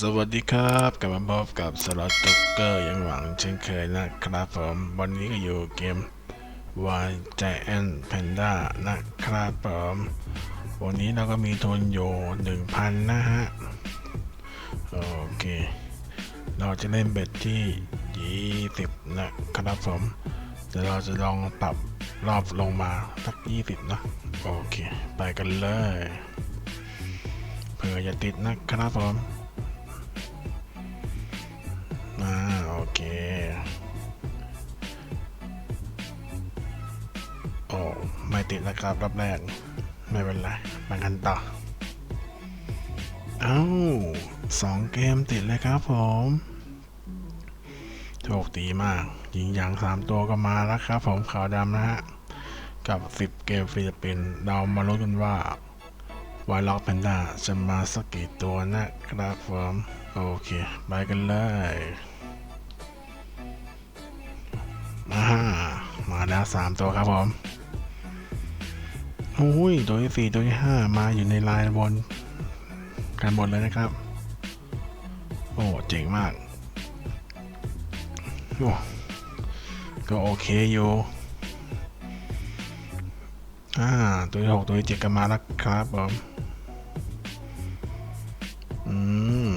สวัสดีครับกลับมาพบกับสล็อตจ็อกเกอร์ยังหวังเช่นเคยนะครับผม วันนี้ก็อยู่เกม Y Giant Panda นะครับผม วันนี้เราก็มีทุนอยู่1,000 นะฮะ โอเค เราจะเล่นเบ็ดที่ 20 นะครับผมเดี๋ยวเราจะลองปรับรอบลงมาสัก 20 นะ โอเค ไปกันเลย เผื่อจะติดนะครับผม เค โอ้ ไม่ติดนะครับรอบแรก ไม่เป็นไรไปกันต่อ เอ้าสองเกมติดเลยครับผมโชคดีมาก ยิงอย่างสามตัวก็มาแล้วครับผมขาวดำนะฮะ กับ 10 เกมฟิลิปปินส์เรามาลุ้นกันว่า วายล็อกแพนด้าจะมาสักกี่ตัวนะครับผม โอเค ไปกันเลย มามาแล้วสามตัวครับผมโอ้ยตัวที่สี่ตัวที่ห้ามาอยู่ในลายบนกันหมดเลยนะครับ โอ้เจ๋งมากโอ้ก็โอเคอยู่อ่าตัวที่หกตัวที่เจ็ดก็มาแล้วครับผมอืม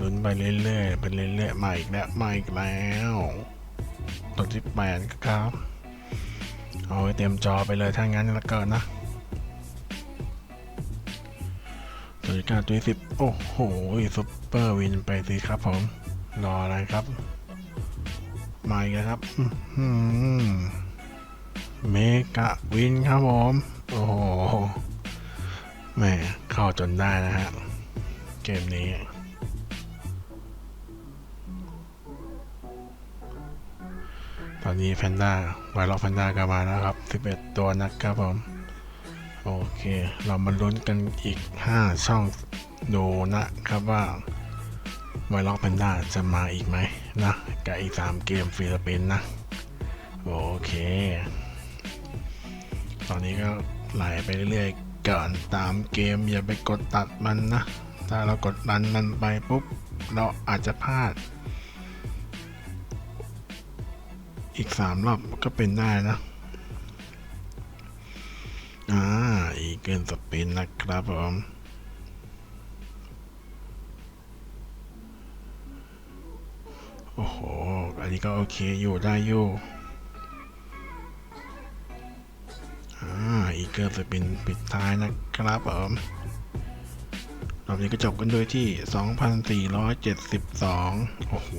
ลุ้นไปเรื่อยๆไปเรื่อยๆมาอีกแล้วมาอีกแล้ว ตัวที่แปดครับเอาไว้เต็มจอไปเลยถ้างั้นแล้วก็นะตัวที่เก้าตัวที่สิบโอ้โหซุปเปอร์วินไปสิครับผมรออะไรครับ มาอีกแล้วครับเมกะวินครับผม โอ้โหแม่เข้าจนได้นะฮะ เกมนี้ อนนี้แพนด้าไวรัสแพนด้าก็มาแล้วครับ 11 ตัวนะครับผม โอเค เรามาลุ้นกันอีก 5 ช่องดูนะครับว่าไวรัสแพนด้าจะมาอีกไหมนะกับอีก 3 เกมฟิลิปปินส์นะ โอเค ตอนนี้ก็ไหลไปเรื่อยๆก่อนตามเกมอย่าไปกดตัดมันนะ ถ้าเรากดดันมันไปปุ๊บ เราอาจจะพลาด อีกสามรอบก็เป็นได้นะ อ่า อีกเกินสปินนะครับผมโอ้โห อันนี้ก็โอเคอยู่ได้อยู่ อ่า อีกเกินสปินปิดท้ายนะครับผมรอบนี้ก็จบกันด้วยที่ 2,472 โอ้โห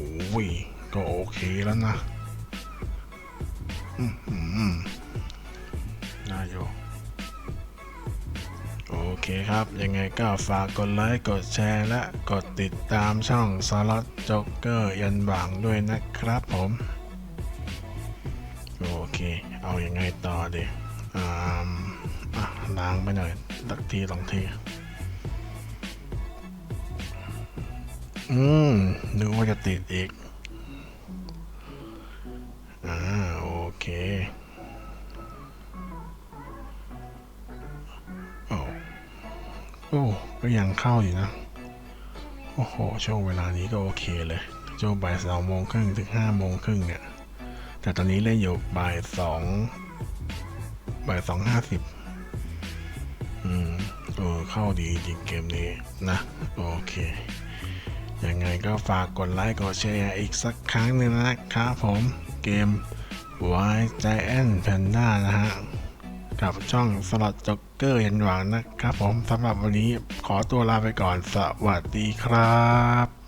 ก็โอเคแล้วนะ น่าอยู่ โอเคครับ ยังไงก็ฝากกดไลค์ กดแชร์ และกดติดตามช่องสล็อตจ็อกเกอร์ยันหวังด้วยนะครับผม โอเค เอาอยัางไงต่อดีอ่าล้างไปหน่อยตักทีสองทีอืมนึกว่าจะติดอีก โอ้ก็ยังเข้าอยู่นะ โอ้โห ช่วงเวลานี้ก็โอเคเลยช่วงบ่ายสองโมงครึ่งถึงห้าโมงครึ่งเนี่ย แต่ตอนนี้เล่นอยู่บ่ายสองบ่ายสองห้าสิบอืมเออเข้าดีจริงเกมนี้นะ โอเค ยังไงก็ฝากกดไลค์กดแชร์อีกสักครั้งหนึ่งนะครับผมเกม Y Giant Panda นะฮะ กับช่องสล็อตจ็อกเกอร์ยันหวังนะครับผมสำหรับวันนี้ขอตัวลาไปก่อนสวัสดีครับ